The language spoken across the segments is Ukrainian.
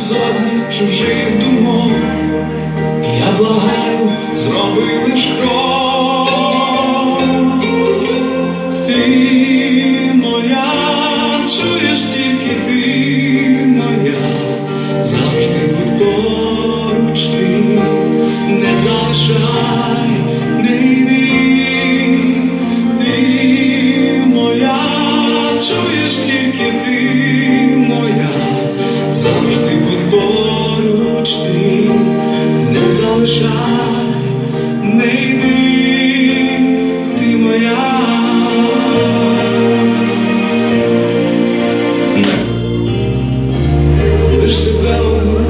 із безодних чужих думок, я благаю, зроби лиш крок. Ти моя, чуєш тільки ти моя, завжди будь поруч ти, не залишай, не йди, ти моя, чуєш тільки ти завжди будь поруч ти, не залишай, не йди, ти моя. Лиш тебе одну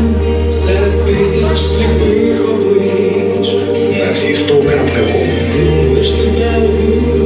серед тисяч сліпих облич на всі сто крапка. Лиш тебе одну.